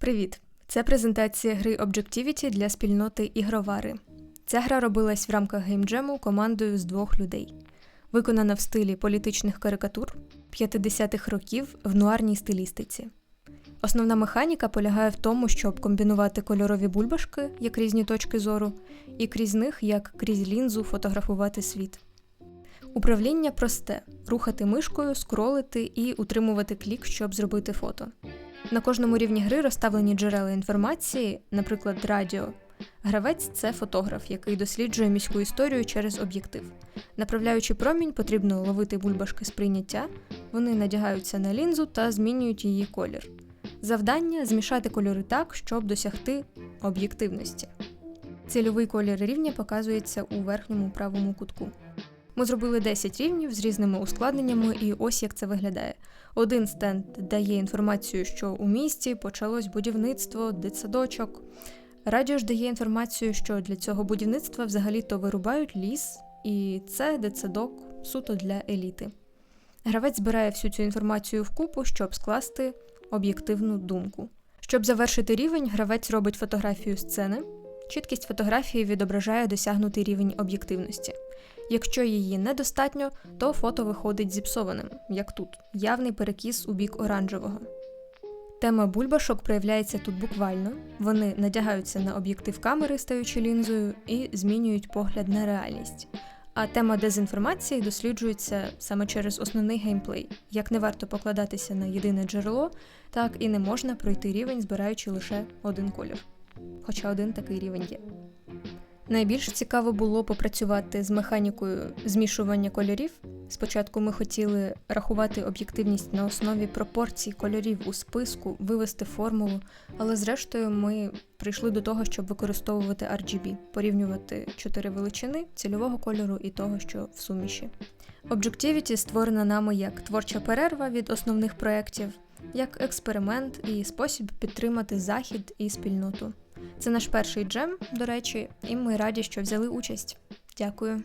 Привіт! Це презентація гри Objectivity для спільноти ігровари. Ця гра робилась в рамках геймджему командою з двох людей. Виконана в стилі політичних карикатур 50-х років в нуарній стилістиці. Основна механіка полягає в тому, щоб комбінувати кольорові бульбашки як різні точки зору, і крізь них, як крізь лінзу, фотографувати світ. Управління просте: рухати мишкою, скролити і утримувати клік, щоб зробити фото. На кожному рівні гри розставлені джерела інформації, наприклад, радіо. Гравець це фотограф, який досліджує міську історію через об'єктив. Направляючи промінь, потрібно ловити бульбашки сприйняття, вони надягаються на лінзу та змінюють її колір. Завдання змішати кольори так, щоб досягти об'єктивності. Цільовий колір рівня показується у верхньому правому кутку. Ми зробили 10 рівнів з різними ускладненнями, і ось як це виглядає. Один стенд дає інформацію, що у місті почалось будівництво, дитсадочок. Радіо ж дає інформацію, що для цього будівництва взагалі-то вирубають ліс, і це дитсадок суто для еліти. Гравець збирає всю цю інформацію вкупу, щоб скласти об'єктивну думку. Щоб завершити рівень, гравець робить фотографію сцени. Чіткість фотографії відображає досягнутий рівень об'єктивності. Якщо її недостатньо, то фото виходить зіпсованим, як тут, явний перекіс у бік оранжевого. Тема бульбашок проявляється тут буквально. Вони надягаються на об'єктив камери, стаючи лінзою, і змінюють погляд на реальність. А тема дезінформації досліджується саме через основний геймплей. Як не варто покладатися на єдине джерело, так і не можна пройти рівень, збираючи лише один колір. Хоча один такий рівень є. Найбільш цікаво було попрацювати з механікою змішування кольорів. Спочатку ми хотіли рахувати об'єктивність на основі пропорцій кольорів у списку, вивести формулу, але зрештою ми прийшли до того, щоб використовувати RGB, порівнювати чотири величини цільового кольору і того, що в суміші. Objectivity створена нами як творча перерва від основних проєктів, як експеримент і спосіб підтримати захід і спільноту. Це наш перший джем, до речі, і ми раді, що взяли участь. Дякую.